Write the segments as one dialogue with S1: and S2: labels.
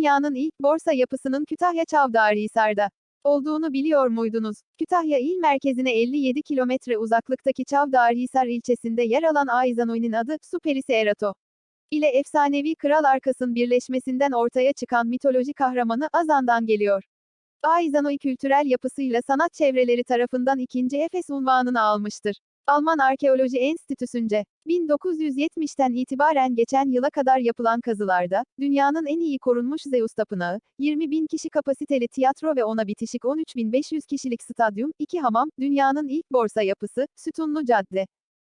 S1: Dünyanın ilk borsa yapısının Kütahya Çavdarhisar'da olduğunu biliyor muydunuz? Kütahya il merkezine 57 kilometre uzaklıktaki Çavdarhisar ilçesinde yer alan Aizanoy'un adı Superisi Erato ile efsanevi Kral Arkas'ın birleşmesinden ortaya çıkan mitoloji kahramanı Azan'dan geliyor. Aizanoy kültürel yapısıyla sanat çevreleri tarafından ikinci Efes unvanını almıştır. Alman Arkeoloji Enstitüsü'nce, 1970'ten itibaren geçen yıla kadar yapılan kazılarda, dünyanın en iyi korunmuş Zeus Tapınağı, 20 bin kişi kapasiteli tiyatro ve ona bitişik 13.500 kişilik stadyum, iki hamam, dünyanın ilk borsa yapısı, sütunlu cadde.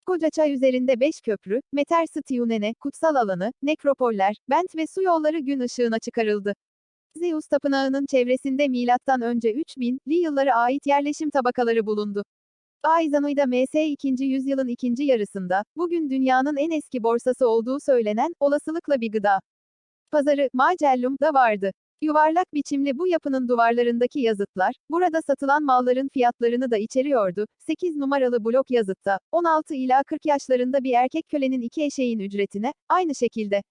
S1: Kocaçay üzerinde 5 köprü, Meter Stiyunene, kutsal alanı, nekropoller, bent ve su yolları gün ışığına çıkarıldı. Zeus Tapınağı'nın çevresinde önce 3000'li yıllara ait yerleşim tabakaları bulundu. Aizanoy'da MS 2. yüzyılın ikinci yarısında, bugün dünyanın en eski borsası olduğu söylenen, olasılıkla bir gıda pazarı, Macellum, da vardı. Yuvarlak biçimli bu yapının duvarlarındaki yazıtlar, burada satılan malların fiyatlarını da içeriyordu. 8 numaralı blok yazıtta, 16 ila 40 yaşlarında bir erkek kölenin iki eşeğin ücretine, aynı şekilde,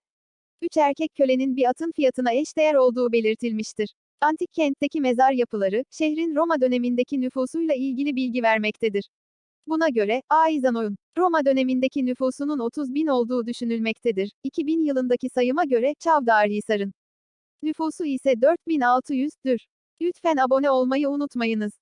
S1: 3 erkek kölenin bir atın fiyatına eşdeğer olduğu belirtilmiştir. Antik kentteki mezar yapıları, şehrin Roma dönemindeki nüfusuyla ilgili bilgi vermektedir. Buna göre, Aizanoy'un, Roma dönemindeki nüfusunun 30 bin olduğu düşünülmektedir. 2000 yılındaki sayıma göre, Çavdarhisar'ın nüfusu ise 4600'dür. Lütfen abone olmayı unutmayınız.